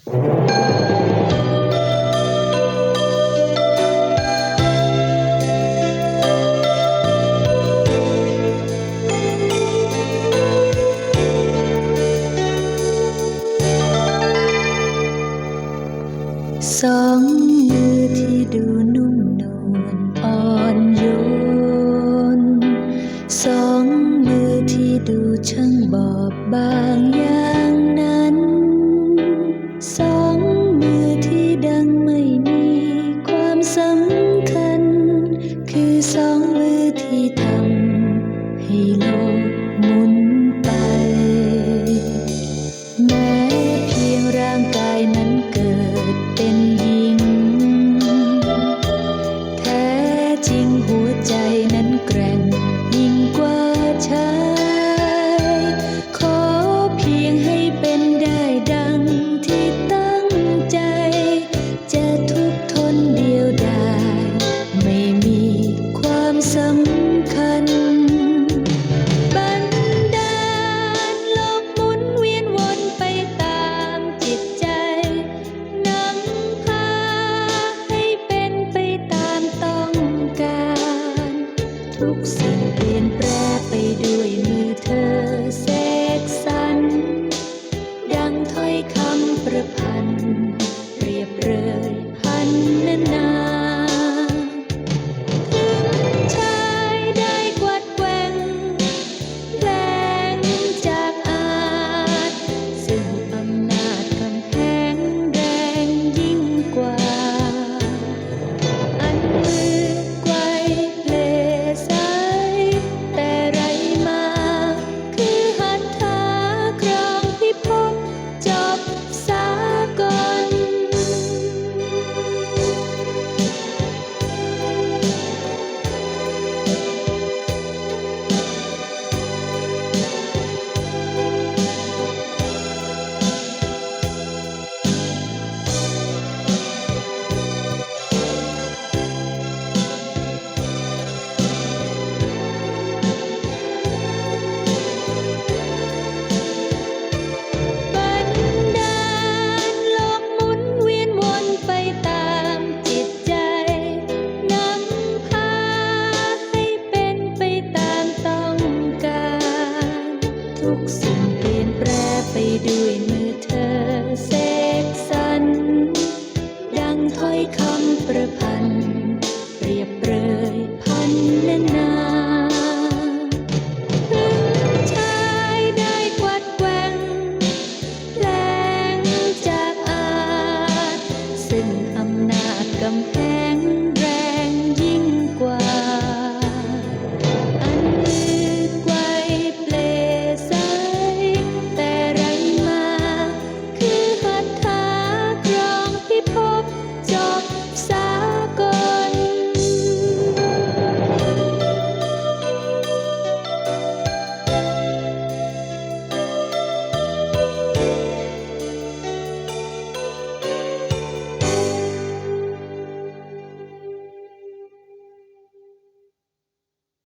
สองมือที่ดูนุ่มนวลอ่อนโยน สองมือที่ดูช่างบอบบางอย่างนั้น หมุนไป แม้เพียงร่างกายนั้นเกิดเป็นหญิง แท้จริงหัวใจนั้นแกร่งยิ่งกว่าชายขอเพียงให้เป็นได้ดังที่ตั้งใจ จะทุกข์ทนเดียวดายไม่มีความสำ ทุกสิ่งเปลี่ยนแปรไปด้วยมือเธอเสกสรรดังถ้อยคำประพันธ์ำแพง